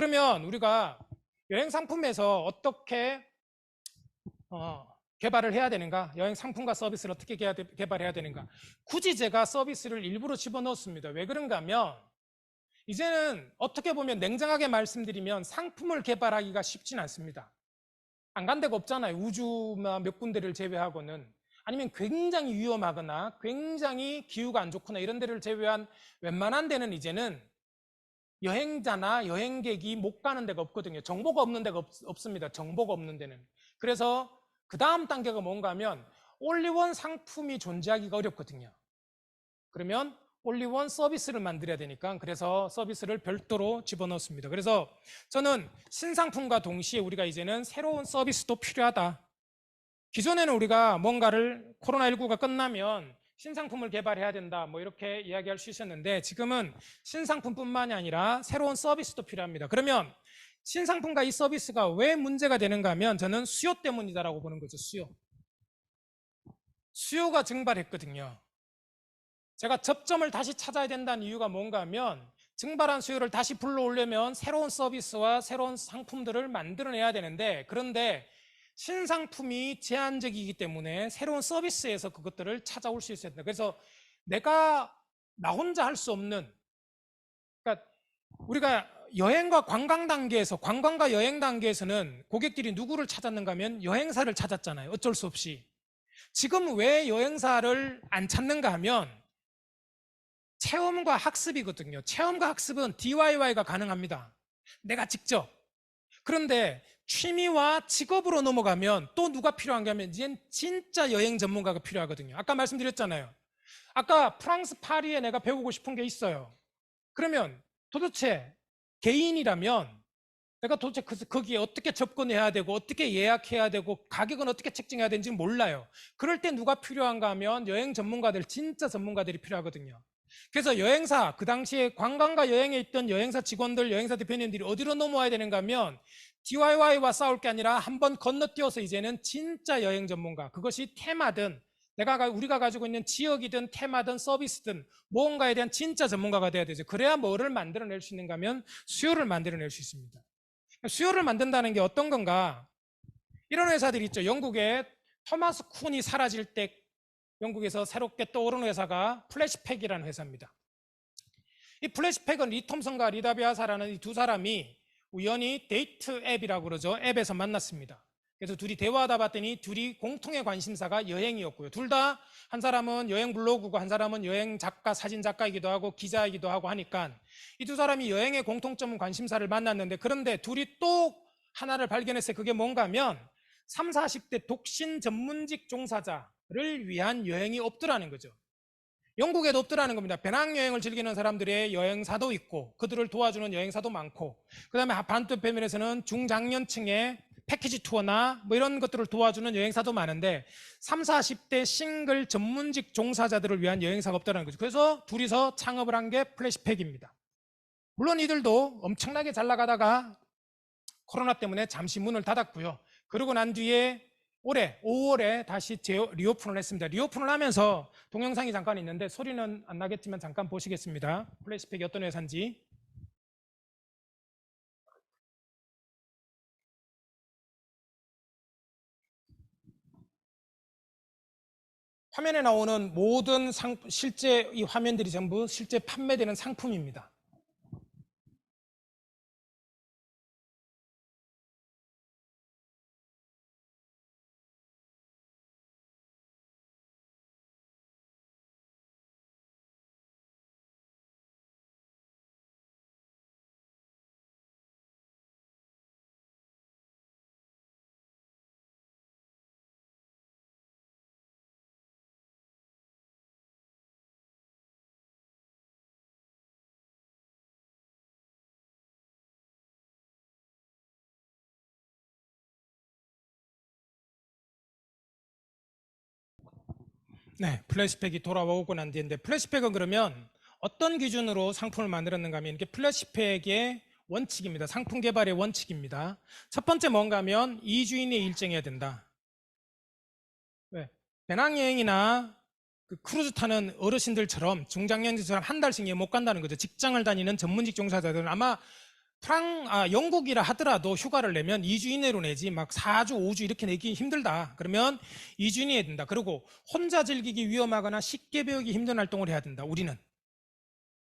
그러면 우리가 여행 상품에서 어떻게 어, 개발을 해야 되는가? 여행 상품과 서비스를 어떻게 개발해야 되는가? 굳이 제가 서비스를 일부러 집어넣었습니다. 왜 그런가 하면 이제는 어떻게 보면 냉정하게 말씀드리면 상품을 개발하기가 쉽진 않습니다. 안 간 데가 없잖아요. 우주나 몇 군데를 제외하고는. 아니면 굉장히 위험하거나 굉장히 기후가 안 좋거나 이런 데를 제외한 웬만한 데는 이제는 여행자나 여행객이 못 가는 데가 없거든요. 정보가 없는 데가 없, 습니다 정보가 없는 데는. 그래서 그 다음 단계가 뭔가 하면 올리원 상품이 존재하기가 어렵거든요. 그러면 올리원 서비스를 만들어야 되니까 그래서 서비스를 별도로 집어넣습니다. 그래서 저는 신상품과 동시에 우리가 이제는 새로운 서비스도 필요하다. 기존에는 우리가 뭔가를 코로나19가 끝나면 신상품을 개발해야 된다. 뭐 이렇게 이야기할 수 있었는데 지금은 신상품뿐만이 아니라 새로운 서비스도 필요합니다. 그러면 신상품과 이 서비스가 왜 문제가 되는가 하면 저는 수요 때문이다라고 보는 거죠. 수요. 수요가 증발했거든요. 제가 접점을 다시 찾아야 된다는 이유가 뭔가 하면 증발한 수요를 다시 불러오려면 새로운 서비스와 새로운 상품들을 만들어내야 되는데 그런데 신상품이 제한적이기 때문에 새로운 서비스에서 그것들을 찾아올 수 된다. 그래서 내가 나 혼자 할 수 없는 그러니까 우리가 여행과 관광 단계에서 관광과 여행 단계에서는 고객들이 누구를 찾았는가 하면 여행사를 찾았잖아요. 어쩔 수 없이. 지금 왜 여행사를 안 찾는가 하면 체험과 학습이거든요. 체험과 학습은 DIY가 가능합니다. 내가 직접. 그런데 취미와 직업으로 넘어가면 또 누가 필요한가 하면 이젠 진짜 여행 전문가가 필요하거든요. 아까 말씀드렸잖아요. 아까 프랑스 파리에 내가 배우고 싶은 게 있어요. 그러면 도대체 개인이라면 내가 도대체 그- 거기에 어떻게 접근해야 되고 어떻게 예약해야 되고 가격은 어떻게 책정해야 되는지 몰라요. 그럴 때 누가 필요한가 하면 여행 전문가들 진짜 전문가들이 필요하거든요. 그래서 여행사 그 당시에 관광과 여행에 있던 여행사 직원들, 여행사 대표님들이 어디로 넘어와야 되는가 하면 DIY와 싸울 게 아니라 한번 건너뛰어서 이제는 진짜 여행 전문가. 그것이 테마든 내가 가- 우리가 가지고 있는 지역이든 테마든 서비스든 무언가에 대한 진짜 전문가가 돼야 되죠. 그래야 뭐를 만들어낼 수 있는가 하면 수요를 만들어낼 수 있습니다. 수요를 만든다는 게 어떤 건가? 이런 회사들이 있죠. 영국에 토마스 쿤이 사라질 때 영국에서 새롭게 떠오른 회사가 플래시팩이라는 회사입니다. 이 플래시팩은 리 톰슨과 리다비아사라는 이 두 사람이 우연히 데이트 앱이라고 그러죠. 앱에서 만났습니다. 그래서 둘이 대화하다 봤더니 둘이 공통의 관심사가 여행이었고요. 둘 다 한 사람은 여행 블로그고 한 사람은 여행 작가, 사진 작가이기도 하고 기자이기도 하고 하니까 이 두 사람이 여행의 공통점 관심사를 만났는데 그런데 둘이 또 하나를 발견했어요. 그게 뭔가 하면 3, 40대 독신 전문직 종사자 를 위한 여행이 없더라는 거죠. 영국에도 없더라는 겁니다. 배낭여행을 즐기는 사람들의 여행사도 있고 그들을 도와주는 여행사도 많고 그 다음에 반대편에서는 중장년층의 패키지 투어나 뭐 이런 것들을 도와주는 여행사도 많은데 3, 40대 싱글 전문직 종사자들을 위한 여행사가 없다는 거죠. 그래서 둘이서 창업을 한 게 플래시팩입니다. 물론 이들도 엄청나게 잘 나가다가 코로나 때문에 잠시 문을 닫았고요. 그러고 난 뒤에 올해 5월에 다시 재 리오픈을 했습니다. 리오픈을 하면서 동영상이 잠깐 있는데 소리는 안 나겠지만 잠깐 보시겠습니다. 플래시팩이 어떤 회사인지. 화면에 나오는 모든 상, 실제 이 화면들이 전부 실제 판매되는 상품입니다. 네, 플래시팩이 돌아오고 난 뒤인데 플래시팩은 그러면 어떤 기준으로 상품을 만들었는가 하면 이게 플래시팩의 원칙입니다. 상품 개발의 원칙입니다. 첫 번째 뭔가 하면 2주인이 일정해야 된다. 왜? 배낭여행이나 그 크루즈 타는 어르신들처럼 중장년들처럼 한 달씩 못 간다는 거죠. 직장을 다니는 전문직 종사자들은 아마 프랑, 아, 영국이라 하더라도 휴가를 내면 2주 이내로 내지 막 4주, 5주 이렇게 내기 힘들다. 그러면 2주 이내에 된다. 그리고 혼자 즐기기 위험하거나 쉽게 배우기 힘든 활동을 해야 된다. 우리는.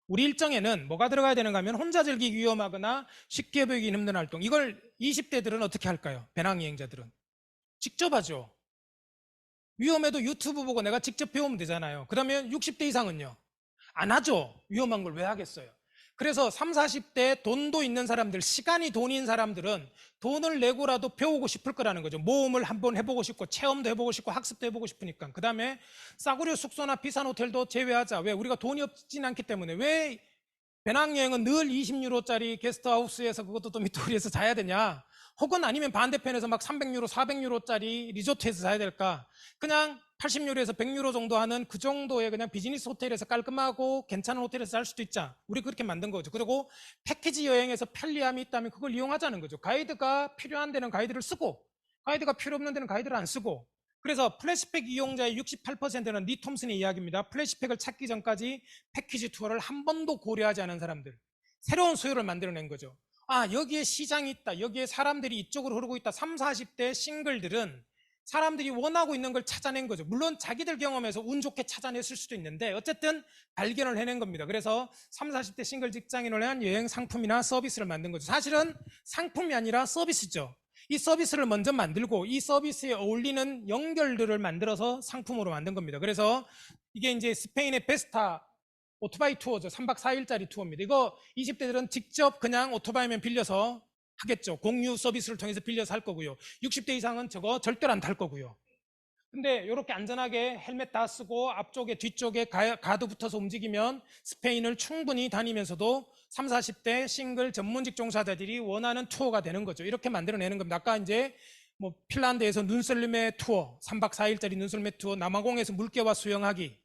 우리 일정에는 뭐가 들어가야 되는가 하면 혼자 즐기기 위험하거나 쉽게 배우기 힘든 활동. 이걸 20대들은 어떻게 할까요? 배낭여행자들은. 직접 하죠. 위험해도 유튜브 보고 내가 직접 배우면 되잖아요. 그러면 60대 이상은요. 안 하죠. 위험한 걸 왜 하겠어요. 그래서 3, 40대 돈도 있는 사람들, 시간이 돈인 사람들은 돈을 내고라도 배우고 싶을 거라는 거죠. 모험을 한번 해보고 싶고, 체험도 해보고 싶고, 학습도 해보고 싶으니까. 그 다음에 싸구려 숙소나 비싼 호텔도 제외하자. 왜? 우리가 돈이 없진 않기 때문에. 왜 배낭여행은 늘 20유로짜리 게스트하우스에서 그것도 또 미토리에서 자야 되냐? 혹은 아니면 반대편에서 막 300유로, 400유로짜리 리조트에서 자야 될까? 그냥 80유로에서 100유로 정도 하는 그 정도의 그냥 비즈니스 호텔에서 깔끔하고 괜찮은 호텔에서 살 수도 있자. 우리 그렇게 만든 거죠. 그리고 패키지 여행에서 편리함이 있다면 그걸 이용하자는 거죠. 가이드가 필요한 데는 가이드를 쓰고, 가이드가 필요 없는 데는 가이드를 안 쓰고, 그래서 플래시팩 이용자의 68%는 니 톰슨의 이야기입니다. 플래시팩을 찾기 전까지 패키지 투어를 한 번도 고려하지 않은 사람들. 새로운 수요를 만들어낸 거죠. 아, 여기에 시장이 있다. 여기에 사람들이 이쪽으로 흐르고 있다. 3, 40대 싱글들은 사람들이 원하고 있는 걸 찾아낸 거죠. 물론 자기들 경험에서 운 좋게 찾아냈을 수도 있는데 어쨌든 발견을 해낸 겁니다. 그래서 3, 40대 싱글 직장인을 위한 여행 상품이나 서비스를 만든 거죠. 사실은 상품이 아니라 서비스죠. 이 서비스를 먼저 만들고 이 서비스에 어울리는 연결들을 만들어서 상품으로 만든 겁니다. 그래서 이게 이제 스페인의 베스타 오토바이 투어죠. 3박 4일짜리 투어입니다. 이거 20대들은 직접 그냥 오토바이면 빌려서 하겠죠. 공유 서비스를 통해서 빌려서 할 거고요. 60대 이상은 저거 절대로 안 탈 거고요. 근데 이렇게 안전하게 헬멧 다 쓰고 앞쪽에 뒤쪽에 가- 가드 붙어서 움직이면 스페인을 충분히 다니면서도 3, 40대 싱글 전문 직 종사자들이 원하는 투어가 되는 거죠. 이렇게 만들어내는 겁니다. 아까 이제 뭐 핀란드에서 눈썰매 투어, 3박 4일짜리 눈썰매 투어, 남아공에서 물개와 수영하기,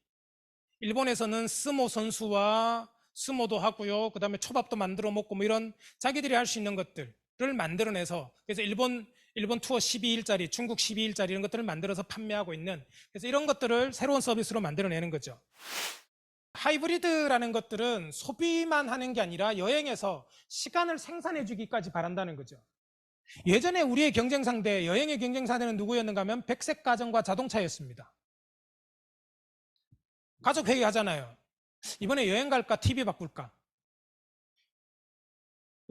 일본에서는 스모 선수와 스모도 하고요. 그 다음에 초밥도 만들어 먹고 뭐 이런 자기들이 할 수 있는 것들 을 만들어내서 그래서 일본 일본 투어 12일짜리, 중국 12일짜리 이런 것들을 만들어서 판매하고 있는 그래서 이런 것들을 새로운 서비스로 만들어내는 거죠. 하이브리드라는 것들은 소비만 하는 게 아니라 여행에서 시간을 생산해 주기까지 바란다는 거죠. 예전에 우리의 경쟁 상대, 여행의 경쟁 상대는 누구였는가 하면 백색 가전과 자동차였습니다. 가족 회의하잖아요. 이번에 여행 갈까? TV 바꿀까?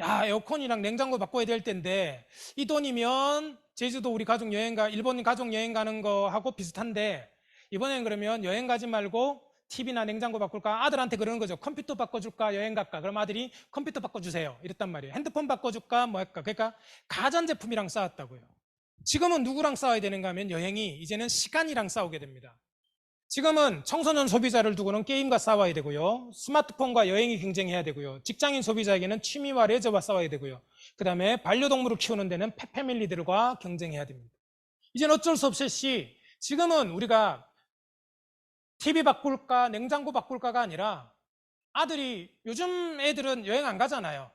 야, 에어컨이랑 냉장고 바꿔야 될 텐데, 이 돈이면 제주도 우리 가족 여행 가, 일본 가족 여행 가는 거하고 비슷한데, 이번엔 그러면 여행 가지 말고 TV나 냉장고 바꿀까? 아들한테 그러는 거죠. 컴퓨터 바꿔줄까? 여행 갈까? 그럼 아들이 컴퓨터 바꿔주세요. 이랬단 말이에요. 핸드폰 바꿔줄까? 뭐 할까? 그러니까 가전제품이랑 싸웠다고요. 지금은 누구랑 싸워야 되는가 하면 여행이 이제는 시간이랑 싸우게 됩니다. 지금은 청소년 소비자를 두고는 게임과 싸워야 되고요. 스마트폰과 여행이 경쟁해야 되고요. 직장인 소비자에게는 취미와 레저와 싸워야 되고요. 그 다음에 반려동물을 키우는 데는 펫패밀리들과 경쟁해야 됩니다. 이젠 어쩔 수 없이 지금은 우리가 TV 바꿀까, 냉장고 바꿀까가 아니라 아들이 요즘 애들은 여행 안 가잖아요.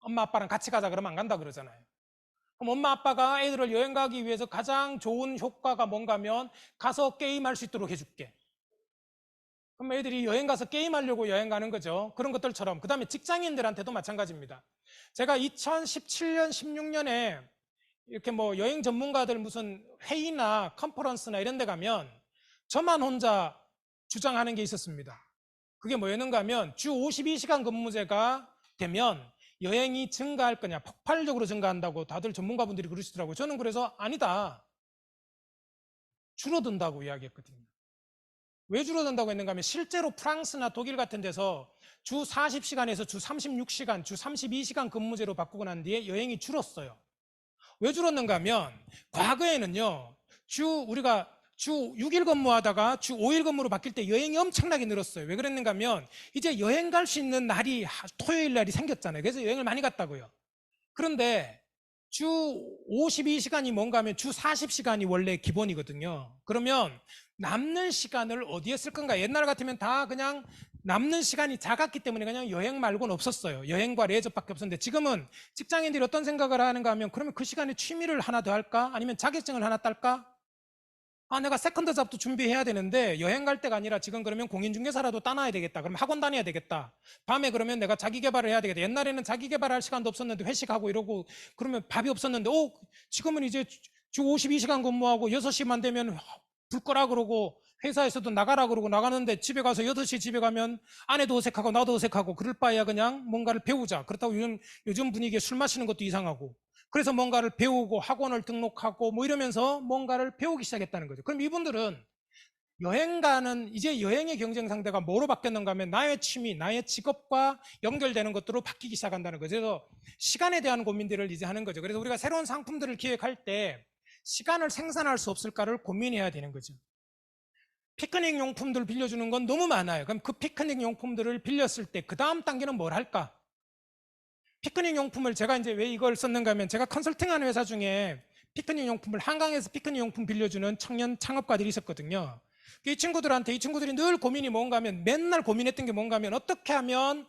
엄마 아빠랑 같이 가자 그러면 안 간다 그러잖아요. 그럼 엄마 아빠가 애들을 여행 가기 위해서 가장 좋은 효과가 뭔가 하면 가서 게임할 수 있도록 해줄게. 그럼 애들이 여행 가서 게임하려고 여행 가는 거죠. 그런 것들처럼. 그 다음에 직장인들한테도 마찬가지입니다. 제가 2017년, 16년에 이렇게 뭐 여행 전문가들 무슨 회의나 컨퍼런스나 이런 데 가면 저만 혼자 주장하는 게 있었습니다. 그게 뭐였는가 하면 주 52시간 근무제가 되면 여행이 증가할 거냐, 폭발적으로 증가한다고 다들 전문가분들이 그러시더라고요. 저는 그래서 아니다. 줄어든다고 이야기했거든요. 왜 줄어든다고 했는가 하면 실제로 프랑스나 독일 같은 데서 주 40시간에서 주 36시간, 주 32시간 근무제로 바꾸고 난 뒤에 여행이 줄었어요. 왜 줄었는가 하면 과거에는요, 주 우리가 주 6일 근무하다가 주 5일 근무로 바뀔 때 여행이 엄청나게 늘었어요. 왜 그랬는가 하면 이제 여행 갈 수 있는 날이 토요일 날이 생겼잖아요. 그래서 여행을 많이 갔다고요. 그런데 주 52시간이 뭔가 하면 주 40시간이 원래 기본이거든요. 그러면 남는 시간을 어디에 쓸 건가? 옛날 같으면 다 그냥 남는 시간이 작았기 때문에 그냥 여행 말고는 없었어요. 여행과 레저밖에 없었는데 지금은 직장인들이 어떤 생각을 하는가 하면 그러면 그 시간에 취미를 하나 더 할까? 아니면 자격증을 하나 딸까? 아, 내가 세컨드 잡도 준비해야 되는데 여행 갈 때가 아니라 지금 그러면 공인중개사라도 따놔야 되겠다. 그럼 학원 다녀야 되겠다. 밤에 그러면 내가 자기 개발을 해야 되겠다. 옛날에는 자기 개발할 시간도 없었는데 회식하고 이러고 그러면 밥이 없었는데 오, 지금은 이제 주 52시간 근무하고 6시만 되면 불 꺼라 그러고 회사에서도 나가라 그러고 나가는데 집에 가서 8시 집에 가면 아내도 어색하고 나도 어색하고 그럴 바에야 그냥 뭔가를 배우자. 그렇다고 요즘, 요즘 분위기에 술 마시는 것도 이상하고 그래서 뭔가를 배우고 학원을 등록하고 뭐 이러면서 뭔가를 배우기 시작했다는 거죠. 그럼 이분들은 여행 가는 이제 여행의 경쟁 상대가 뭐로 바뀌었는가 하면 나의 취미, 나의 직업과 연결되는 것들로 바뀌기 시작한다는 거죠. 그래서 시간에 대한 고민들을 이제 하는 거죠. 그래서 우리가 새로운 상품들을 기획할 때 시간을 생산할 수 없을까를 고민해야 되는 거죠. 피크닉 용품들 빌려주는 건 너무 많아요. 그럼 그 피크닉 용품들을 빌렸을 때 그 다음 단계는 뭘 할까? 피크닉 용품을 제가 이제 왜 이걸 썼는가 하면 제가 컨설팅하는 회사 중에 피크닉 용품을 한강에서 피크닉 용품 빌려주는 청년 창업가들이 있었거든요. 이 친구들한테 이 친구들이 늘 고민이 뭔가 하면 맨날 고민했던 게 뭔가 하면 어떻게 하면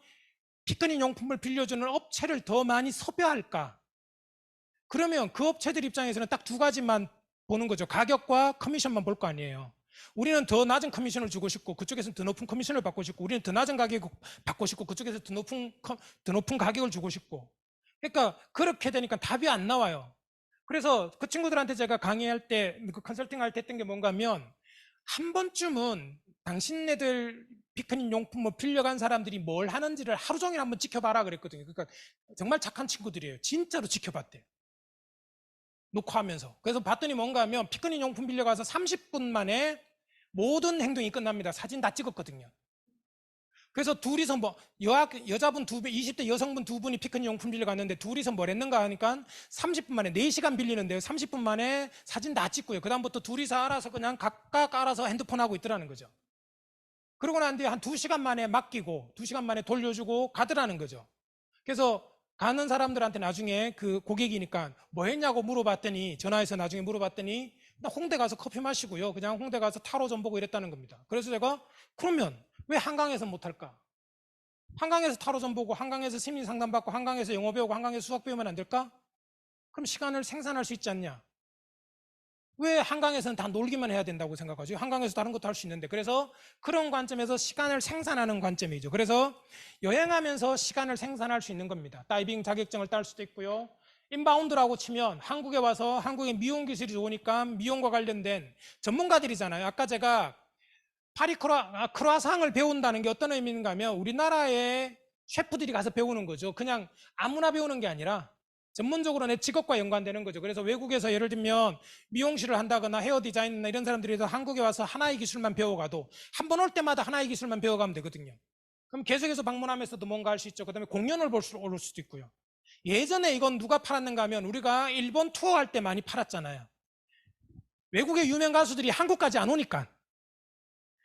피크닉 용품을 빌려주는 업체를 더 많이 섭외할까? 그러면 그 업체들 입장에서는 딱 두 가지만 보는 거죠. 가격과 커미션만 볼 거 아니에요. 우리는 더 낮은 커미션을 주고 싶고 그쪽에서는 더 높은 커미션을 받고 싶고 우리는 더 낮은 가격을 받고 싶고 그쪽에서 더 높은 커- 더 높은 가격을 주고 싶고 그러니까 그렇게 되니까 답이 안 나와요. 그래서 그 친구들한테 제가 강의할 때, 그 컨설팅 할 때 했던 게 뭔가 하면 한 번쯤은 당신네들 피크닉 용품 뭐 빌려간 사람들이 뭘 하는지를 하루 종일 한번 지켜봐라 그랬거든요. 그러니까 정말 착한 친구들이에요. 진짜로 지켜봤대요. 녹화하면서. 그래서 봤더니 뭔가 하면 피크닉 용품 빌려가서 30분 만에 모든 행동이 끝납니다. 사진 다 찍었거든요. 그래서 둘이서 뭐 여, 여자분 두 분, 20대 여성분 두 분이 피크닉 용품 빌려 갔는데 둘이서 뭘 했는가 하니까 30분 만에 4시간 빌리는데요. 30분 만에 사진 다 찍고요. 그다음부터 둘이서 알아서 그냥 각각 알아서 핸드폰 하고 있더라는 거죠. 그러고 난 뒤에 한 2시간 만에 맡기고 2시간 만에 돌려주고 가더라는 거죠. 그래서 가는 사람들한테 나중에 그 고객이니까 뭐 했냐고 물어봤더니 전화해서 나중에 물어봤더니 나 홍대 가서 커피 마시고요. 그냥 홍대 가서 타로 좀 보고 이랬다는 겁니다. 그래서 제가 그러면 왜 한강에서 못할까? 한강에서 타로 좀 보고 한강에서 심리 상담 받고 한강에서 영어 배우고 한강에서 수학 배우면 안 될까? 그럼 시간을 생산할 수 있지 않냐? 왜 한강에서는 다 놀기만 해야 된다고 생각하죠? 한강에서 다른 것도 할 수 있는데. 그래서 그런 관점에서 시간을 생산하는 관점이죠. 그래서 여행하면서 시간을 생산할 수 있는 겁니다. 다이빙 자격증을 딸 수도 있고요. 인바운드라고 치면 한국에 와서 한국의 미용 기술이 좋으니까 미용과 관련된 전문가들이잖아요. 아까 제가 파리 크로아, 아, 크로아상을 배운다는 게 어떤 의미인가 하면 우리나라의 셰프들이 가서 배우는 거죠. 그냥 아무나 배우는 게 아니라 전문적으로 내 직업과 연관되는 거죠. 그래서 외국에서 예를 들면 미용실을 한다거나 헤어 디자인이나 이런 사람들이 한국에 와서 하나의 기술만 배워가도 한 번 올 때마다 하나의 기술만 배워가면 되거든요. 그럼 계속해서 방문하면서도 뭔가 할 수 있죠. 그 다음에 공연을 볼 수, 올 수도 있고요. 예전에 이건 누가 팔았는가 하면 우리가 일본 투어 할 때 많이 팔았잖아요. 외국의 유명 가수들이 한국까지 안 오니까.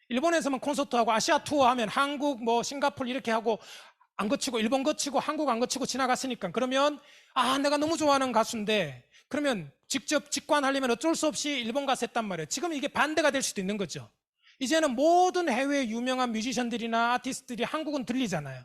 일본에서만 콘서트하고 아시아 투어 하면 한국, 뭐 싱가폴 이렇게 하고 안 거치고 일본 거치고 한국 안 거치고 지나갔으니까 그러면 아 내가 너무 좋아하는 가수인데 그러면 직접 직관하려면 어쩔 수 없이 일본 가서 했단 말이에요. 지금 이게 반대가 될 수도 있는 거죠. 이제는 모든 해외 유명한 뮤지션들이나 아티스트들이 한국은 들리잖아요.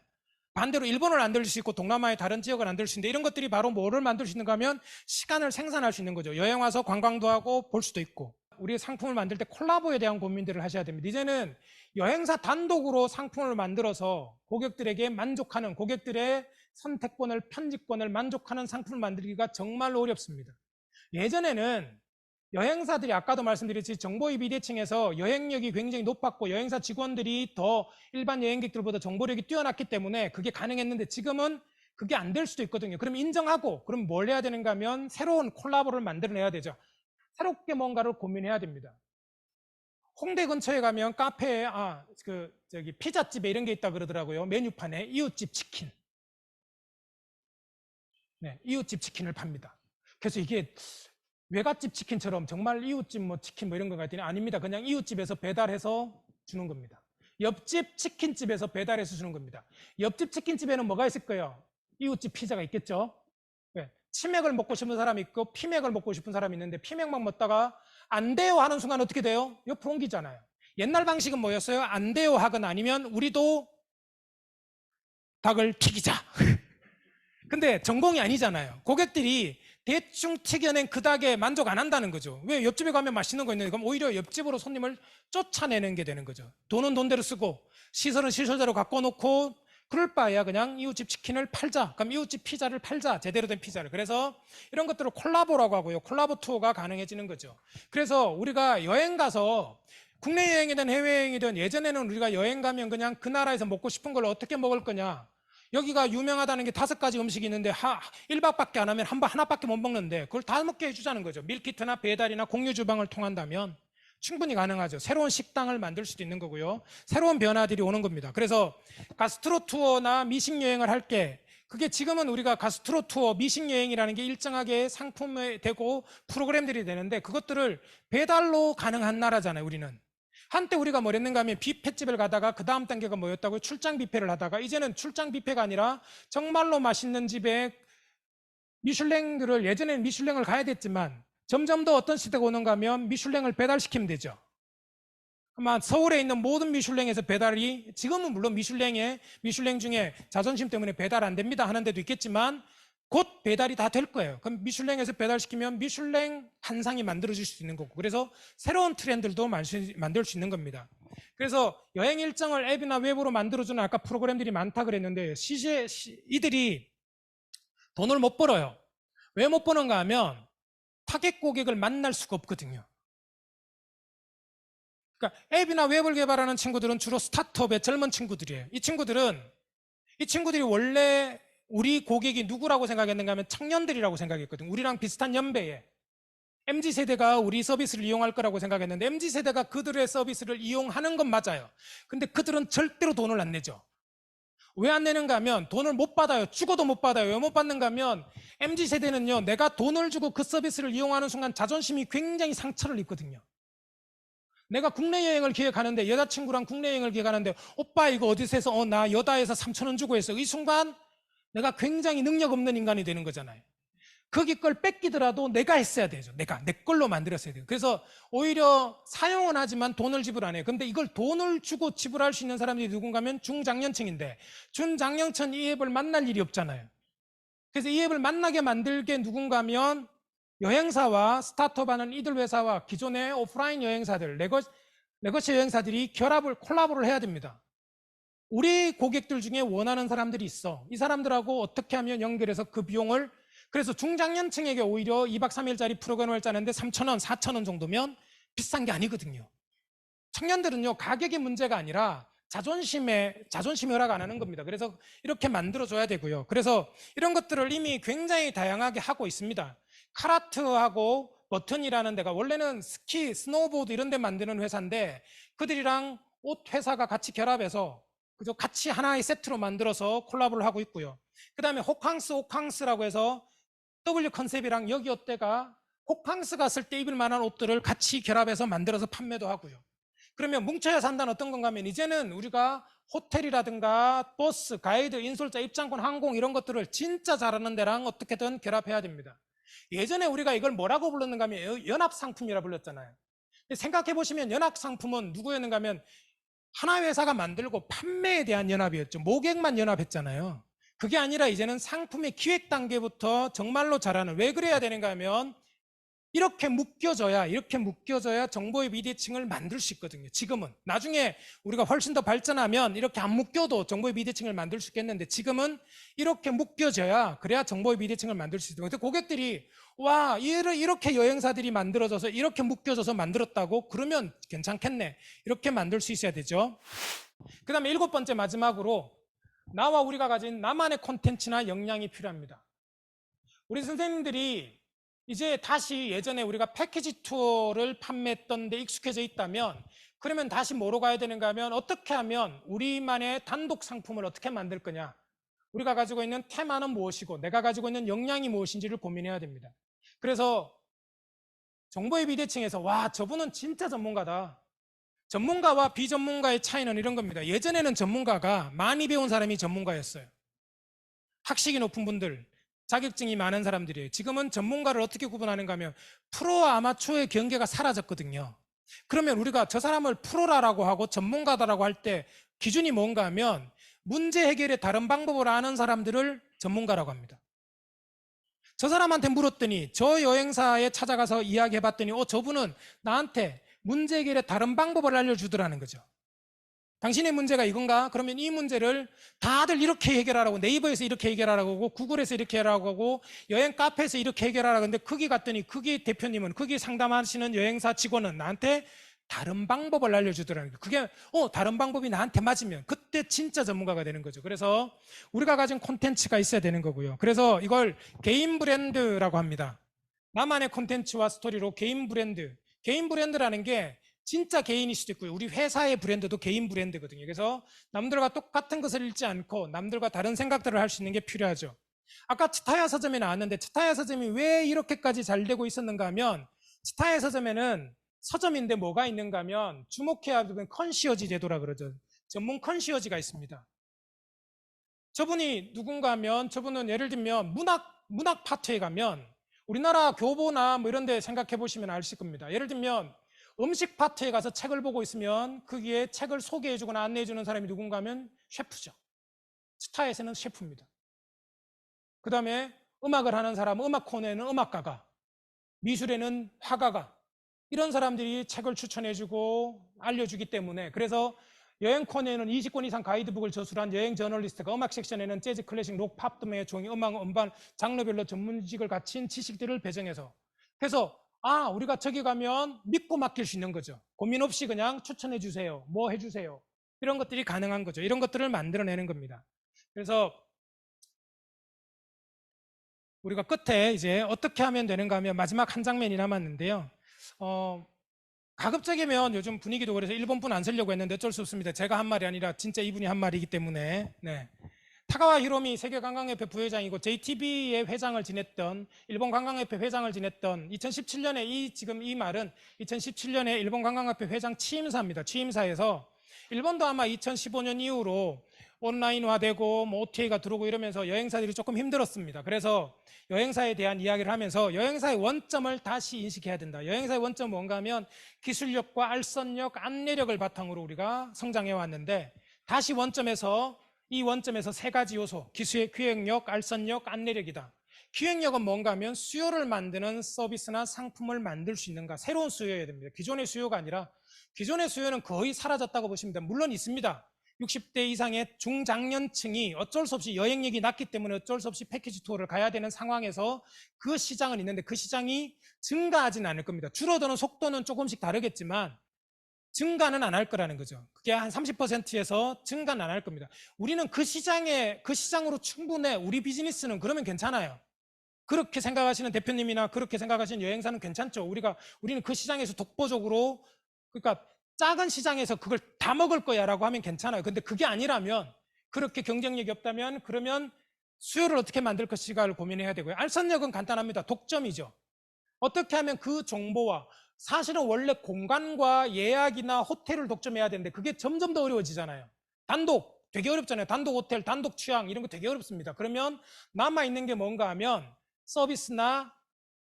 반대로 일본을 안 들릴 수 있고 동남아의 다른 지역을 안 들릴 수 있는데 이런 것들이 바로 뭐를 만들 수 있는가 하면 시간을 생산할 수 있는 거죠. 여행 와서 관광도 하고 볼 수도 있고. 우리 상품을 만들 때 콜라보에 대한 고민들을 하셔야 됩니다. 이제는 여행사 단독으로 상품을 만들어서 고객들에게 만족하는 고객들의 선택권을 편집권을 만족하는 상품을 만들기가 정말로 어렵습니다. 예전에는 여행사들이 아까도 말씀드렸지 정보의 비대칭에서 여행력이 굉장히 높았고 여행사 직원들이 더 일반 여행객들보다 정보력이 뛰어났기 때문에 그게 가능했는데 지금은 그게 안 될 수도 있거든요. 그럼 인정하고 그럼 뭘 해야 되는가 하면 새로운 콜라보를 만들어내야 되죠. 새롭게 뭔가를 고민해야 됩니다. 홍대 근처에 가면 카페에 아 그 저기 피자집에 이런 게 있다 그러더라고요. 메뉴판에 이웃집 치킨. 네, 이웃집 치킨을 팝니다. 그래서 이게 외갓집 치킨처럼 정말 이웃집 뭐 치킨 뭐 이런 거 같더니 아닙니다. 그냥 이웃집에서 배달해서 주는 겁니다. 옆집 치킨집에서 배달해서 주는 겁니다. 옆집 치킨집에는 뭐가 있을 거예요? 이웃집 피자가 있겠죠? 네. 치맥을 먹고 싶은 사람이 있고 피맥을 먹고 싶은 사람이 있는데 피맥만 먹다가 안 돼요 하는 순간 어떻게 돼요? 옆으로 옮기잖아요. 옛날 방식은 뭐였어요? 안 돼요 하거나 아니면 우리도 닭을 튀기자. 근데 전공이 아니잖아요. 고객들이 대충 튀겨낸 그 닭에 만족 안 한다는 거죠. 왜 옆집에 가면 맛있는 거 있는데 그럼 오히려 옆집으로 손님을 쫓아내는 게 되는 거죠. 돈은 돈대로 쓰고 시설은 시설대로 갖고 놓고 그럴 바에야 그냥 이웃집 치킨을 팔자. 그럼 이웃집 피자를 팔자. 제대로 된 피자를. 그래서 이런 것들을 콜라보라고 하고요. 콜라보 투어가 가능해지는 거죠. 그래서 우리가 여행 가서 국내 여행이든 해외 여행이든 예전에는 우리가 여행 가면 그냥 그 나라에서 먹고 싶은 걸 어떻게 먹을 거냐. 여기가 유명하다는 게 다섯 가지 음식이 있는데 하, 1박밖에 안 하면 한 번 하나밖에 못 먹는데 그걸 다 먹게 해주자는 거죠. 밀키트나 배달이나 공유 주방을 통한다면 충분히 가능하죠. 새로운 식당을 만들 수도 있는 거고요. 새로운 변화들이 오는 겁니다. 그래서 가스트로 투어나 미식 여행을 할 게 그게 지금은 우리가 가스트로 투어, 미식 여행이라는 게 일정하게 상품이 되고 프로그램들이 되는데 그것들을 배달로 가능한 나라잖아요, 우리는. 한때 우리가 뭐랬는가 하면 뷔페집을 가다가 그 다음 단계가 뭐였다고요? 출장 뷔페를 하다가 이제는 출장 뷔페가 아니라 정말로 맛있는 집에 미슐랭들을 예전에는 미슐랭을 가야 됐지만 점점 더 어떤 시대가 오는가 하면 미슐랭을 배달시키면 되죠. 아마 서울에 있는 모든 미슐랭에서 배달이 지금은 물론 미슐랭에 미슐랭 중에 자존심 때문에 배달 안 됩니다 하는 데도 있겠지만 곧 배달이 다 될 거예요. 그럼 미슐랭에서 배달시키면 미슐랭 한 상이 만들어질 수 있는 거고 그래서 새로운 트렌드도 만들 수 있는 겁니다. 그래서 여행 일정을 앱이나 웹으로 만들어주는 아까 프로그램들이 많다 그랬는데 시세 이들이 돈을 못 벌어요. 왜 못 버는가 하면 타겟 고객을 만날 수가 없거든요. 그러니까 앱이나 웹을 개발하는 친구들은 주로 스타트업의 젊은 친구들이에요. 이 친구들은 이 친구들이 원래 우리 고객이 누구라고 생각했는가 하면 청년들이라고 생각했거든요. 우리랑 비슷한 연배에 MZ 세대가 우리 서비스를 이용할 거라고 생각했는데 MZ 세대가 그들의 서비스를 이용하는 건 맞아요. 근데 그들은 절대로 돈을 안 내죠. 왜 안 내는가 하면 돈을 못 받아요. 죽어도 못 받아요. 왜 못 받는가 하면 MZ 세대는요. 내가 돈을 주고 그 서비스를 이용하는 순간 자존심이 굉장히 상처를 입거든요. 내가 국내 여행을 기획하는데 여자친구랑 국내 여행을 기획하는데 오빠 이거 어디서 해서 어 나 여다에서 3천 원 주고 했어. 이 순간 내가 굉장히 능력 없는 인간이 되는 거잖아요. 거기 걸 뺏기더라도 내가 했어야 되죠. 내가 내 걸로 만들었어야 돼요. 그래서 오히려 사용은 하지만 돈을 지불 안 해요. 근데 이걸 돈을 주고 지불할 수 있는 사람들이 누군가 하면 중장년층인데 중장년층 이 앱을 만날 일이 없잖아요. 그래서 이 앱을 만나게 만들게 누군가 하면 여행사와 스타트업하는 이들 회사와 기존의 오프라인 여행사들, 레거, 레거시 여행사들이 결합을 콜라보를 해야 됩니다. 우리 고객들 중에 원하는 사람들이 있어. 이 사람들하고 어떻게 하면 연결해서 그 비용을 그래서 중장년층에게 오히려 2박 3일짜리 프로그램을 짜는데 3,000원, 4,000원 정도면 비싼 게 아니거든요. 청년들은요, 가격의 문제가 아니라 자존심에, 자존심이 허락 안 하는 겁니다. 그래서 이렇게 만들어줘야 되고요. 그래서 이런 것들을 이미 굉장히 다양하게 하고 있습니다. 카라트하고 버튼이라는 데가 원래는 스키, 스노우보드 이런 데 만드는 회사인데 그들이랑 옷 회사가 같이 결합해서 그죠? 같이 하나의 세트로 만들어서 콜라보를 하고 있고요. 그 다음에 호캉스, 호캉스라고 해서 W 컨셉이랑 여기 옷대가 호캉스 갔을 때 입을 만한 옷들을 같이 결합해서 만들어서 판매도 하고요. 그러면 뭉쳐야 산다는 어떤 건가 하면 이제는 우리가 호텔이라든가 버스, 가이드, 인솔자, 입장권, 항공 이런 것들을 진짜 잘하는 데랑 어떻게든 결합해야 됩니다. 예전에 우리가 이걸 뭐라고 불렀는가 하면 연합상품이라 불렀잖아요. 생각해 보시면 연합상품은 누구였는가 하면 하나 회사가 만들고 판매에 대한 연합이었죠. 모객만 연합했잖아요. 그게 아니라 이제는 상품의 기획 단계부터 정말로 잘하는 왜 그래야 되는가 하면 이렇게 묶여져야 이렇게 묶여져야 정보의 미디어층을 만들 수 있거든요. 지금은 나중에 우리가 훨씬 더 발전하면 이렇게 안 묶여도 정보의 미디어층을 만들 수 있겠는데 지금은 이렇게 묶여져야 그래야 정보의 미디어층을 만들 수 있어요. 근데 고객들이 와 이렇게 여행사들이 만들어져서 이렇게 묶여져서 만들었다고 그러면 괜찮겠네 이렇게 만들 수 있어야 되죠. 그다음에 일곱 번째 마지막으로 나와 우리가 가진 나만의 콘텐츠나 역량이 필요합니다. 우리 선생님들이 이제 다시 예전에 우리가 패키지 투어를 판매했던 데 익숙해져 있다면 그러면 다시 뭐로 가야 되는가 하면 어떻게 하면 우리만의 단독 상품을 어떻게 만들 거냐 우리가 가지고 있는 테마는 무엇이고 내가 가지고 있는 역량이 무엇인지를 고민해야 됩니다. 그래서 정보의 비대칭에서 와 저분은 진짜 전문가다. 전문가와 비전문가의 차이는 이런 겁니다. 예전에는 전문가가 많이 배운 사람이 전문가였어요. 학식이 높은 분들, 자격증이 많은 사람들이에요. 지금은 전문가를 어떻게 구분하는가 하면 프로와 아마추어의 경계가 사라졌거든요. 그러면 우리가 저 사람을 프로라고 하고 전문가다라고 할 때 기준이 뭔가 하면 문제 해결의 다른 방법을 아는 사람들을 전문가라고 합니다. 저 사람한테 물었더니 저 여행사에 찾아가서 이야기해 봤더니 어 저분은 나한테 문제 해결의 다른 방법을 알려주더라는 거죠. 당신의 문제가 이건가? 그러면 이 문제를 다들 이렇게 해결하라고 네이버에서 이렇게 해결하라고 하고 구글에서 이렇게 하라고 하고 여행 카페에서 이렇게 해결하라고 근데 거기 갔더니 거기 대표님은 거기 상담하시는 여행사 직원은 나한테 다른 방법을 알려주더라는 거예요. 그게 어 다른 방법이 나한테 맞으면 그때 진짜 전문가가 되는 거죠. 그래서 우리가 가진 콘텐츠가 있어야 되는 거고요. 그래서 이걸 개인 브랜드라고 합니다. 나만의 콘텐츠와 스토리로 개인 브랜드. 개인 브랜드라는 게 진짜 개인일 수도 있고요. 우리 회사의 브랜드도 개인 브랜드거든요. 그래서 남들과 똑같은 것을 읽지 않고 남들과 다른 생각들을 할 수 있는 게 필요하죠. 아까 치타야 서점이 나왔는데 치타야 서점이 왜 이렇게까지 잘 되고 있었는가 하면 치타야 서점에는 서점인데 뭐가 있는가 하면 주목해야 되는 컨시어지 제도라 그러죠. 전문 컨시어지가 있습니다. 저분이 누군가 하면 저분은 예를 들면 문학 문학 파트에 가면 우리나라 교보나 뭐 이런 데 생각해 보시면 아실 겁니다. 예를 들면 음식 파트에 가서 책을 보고 있으면 거기에 책을 소개해 주거나 안내해 주는 사람이 누군가 하면 셰프죠. 스타에서는 셰프입니다. 그 다음에 음악을 하는 사람은 음악 코너에는 음악가가, 미술에는 화가가, 이런 사람들이 책을 추천해 주고 알려주기 때문에 그래서 여행 코너에는 20권 이상 가이드북을 저술한 여행 저널리스트가 음악 섹션에는 재즈, 클래식, 록, 팝 등의 종이, 음악, 음반, 장르별로 전문직을 갖춘 지식들을 배정해서 그래서 아 우리가 저기 가면 믿고 맡길 수 있는 거죠. 고민 없이 그냥 추천해 주세요. 뭐 해 주세요. 이런 것들이 가능한 거죠. 이런 것들을 만들어내는 겁니다. 그래서 우리가 끝에 이제 어떻게 하면 되는가 하면 마지막 한 장면이 남았는데요. 어, 가급적이면 요즘 분위기도 그래서 일본 분 안 쓰려고 했는데 어쩔 수 없습니다. 제가 한 말이 아니라 진짜 이분이 한 말이기 때문에. 네. 타가와 히로미 세계 관광협회 부회장이고 JTB의 회장을 지냈던 일본 관광협회 회장을 지냈던 2017년에 이 지금 이 말은 2017년에 일본 관광협회 회장 취임사입니다. 취임사에서 일본도 아마 2015년 이후로 온라인화되고 뭐 OTA가 들어오고 이러면서 여행사들이 조금 힘들었습니다. 그래서 여행사에 대한 이야기를 하면서 여행사의 원점을 다시 인식해야 된다. 여행사의 원점은 뭔가 하면 기술력과 알선력, 안내력을 바탕으로 우리가 성장해 왔는데 다시 원점에서 이 원점에서 세 가지 요소, 기술의 기획력, 알선력, 안내력이다. 기획력은 뭔가 하면 수요를 만드는 서비스나 상품을 만들 수 있는가 새로운 수요여야 됩니다. 기존의 수요가 아니라 기존의 수요는 거의 사라졌다고 보시면 됩니다. 물론 있습니다. 60대 이상의 중장년층이 어쩔 수 없이 여행력이 낮기 때문에 어쩔 수 없이 패키지 투어를 가야 되는 상황에서 그 시장은 있는데 그 시장이 증가하지는 않을 겁니다. 줄어드는 속도는 조금씩 다르겠지만 증가는 안 할 거라는 거죠. 그게 한 30%에서 증가는 안 할 겁니다. 우리는 그 시장에, 그 시장으로 충분해. 우리 비즈니스는 그러면 괜찮아요. 그렇게 생각하시는 대표님이나 그렇게 생각하시는 여행사는 괜찮죠. 우리가, 우리는 그 시장에서 독보적으로, 그러니까 작은 시장에서 그걸 다 먹을 거야 라고 하면 괜찮아요. 근데 그게 아니라면, 그렇게 경쟁력이 없다면, 그러면 수요를 어떻게 만들 것인가를 고민해야 되고요. 알선력은 간단합니다. 독점이죠. 어떻게 하면 그 정보와 사실은 원래 공간과 예약이나 호텔을 독점해야 되는데 그게 점점 더 어려워지잖아요. 단독 되게 어렵잖아요. 단독 호텔, 단독 취향 이런 거 되게 어렵습니다. 그러면 남아 있는 게 뭔가 하면 서비스나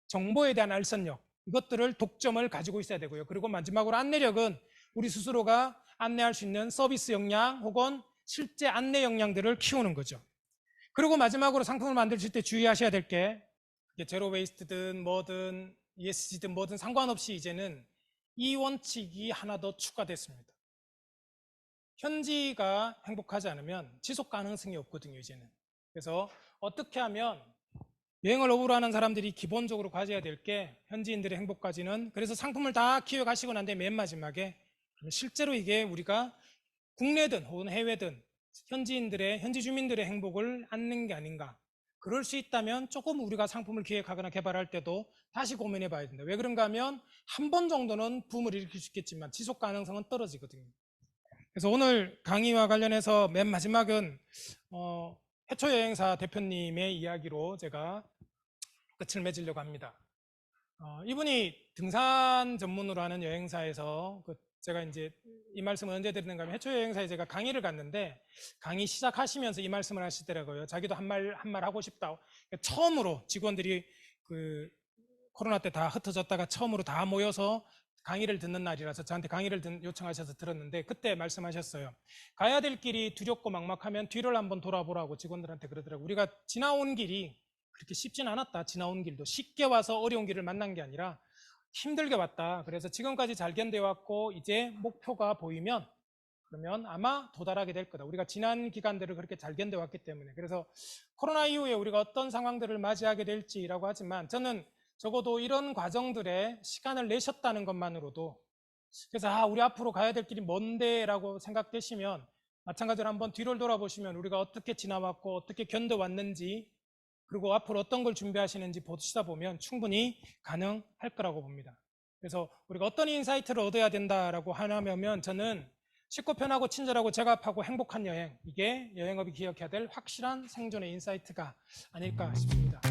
정보에 대한 알선력 이것들을 독점을 가지고 있어야 되고요. 그리고 마지막으로 안내력은 우리 스스로가 안내할 수 있는 서비스 역량 혹은 실제 안내 역량들을 키우는 거죠. 그리고 마지막으로 상품을 만드실 때 주의하셔야 될 게 제로 웨이스트든 뭐든 ESG든 뭐든 상관없이 이제는 이 원칙이 하나 더 추가됐습니다. 현지가 행복하지 않으면 지속 가능성이 없거든요, 이제는. 그래서 어떻게 하면 여행을 업으로 하는 사람들이 기본적으로 가져야 될 게 현지인들의 행복까지는 그래서 상품을 다 키워가시고 난 뒤에 맨 마지막에 실제로 이게 우리가 국내든 혹은 해외든 현지인들의 현지 주민들의 행복을 안는 게 아닌가 그럴 수 있다면 조금 우리가 상품을 기획하거나 개발할 때도 다시 고민해 봐야 된다. 왜 그런가 하면 한 번 정도는 붐을 일으킬 수 있겠지만 지속 가능성은 떨어지거든요. 그래서 오늘 강의와 관련해서 맨 마지막은 어, 해초 여행사 대표님의 이야기로 제가 끝을 맺으려고 합니다. 어, 이분이 등산 전문으로 하는 여행사에서 그 제가 이제 이 말씀을 언제 드리는가 하면 해초 여행사에 제가 강의를 갔는데 강의 시작하시면서 이 말씀을 하시더라고요. 자기도 한 말 한 말 하고 싶다. 처음으로 직원들이 그 코로나 때 다 흩어졌다가 처음으로 다 모여서 강의를 듣는 날이라서 저한테 강의를 듣, 요청하셔서 들었는데 그때 말씀하셨어요. 가야 될 길이 두렵고 막막하면 뒤를 한번 돌아보라고 직원들한테 그러더라고요. 우리가 지나온 길이 그렇게 쉽진 않았다. 지나온 길도 쉽게 와서 어려운 길을 만난 게 아니라 힘들게 왔다. 그래서 지금까지 잘 견뎌왔고 이제 목표가 보이면 그러면 아마 도달하게 될 거다. 우리가 지난 기간들을 그렇게 잘 견뎌왔기 때문에. 그래서 코로나 이후에 우리가 어떤 상황들을 맞이하게 될지라고 하지만 저는 적어도 이런 과정들에 시간을 내셨다는 것만으로도 그래서 아, 우리 앞으로 가야 될 길이 뭔데라고 생각되시면 마찬가지로 한번 뒤를 돌아보시면 우리가 어떻게 지나왔고 어떻게 견뎌왔는지 그리고 앞으로 어떤 걸 준비하시는지 보시다 보면 충분히 가능할 거라고 봅니다. 그래서 우리가 어떤 인사이트를 얻어야 된다라고 하냐면 저는 쉽고 편하고 친절하고 제갑하고 행복한 여행 이게 여행업이 기억해야 될 확실한 생존의 인사이트가 아닐까 싶습니다.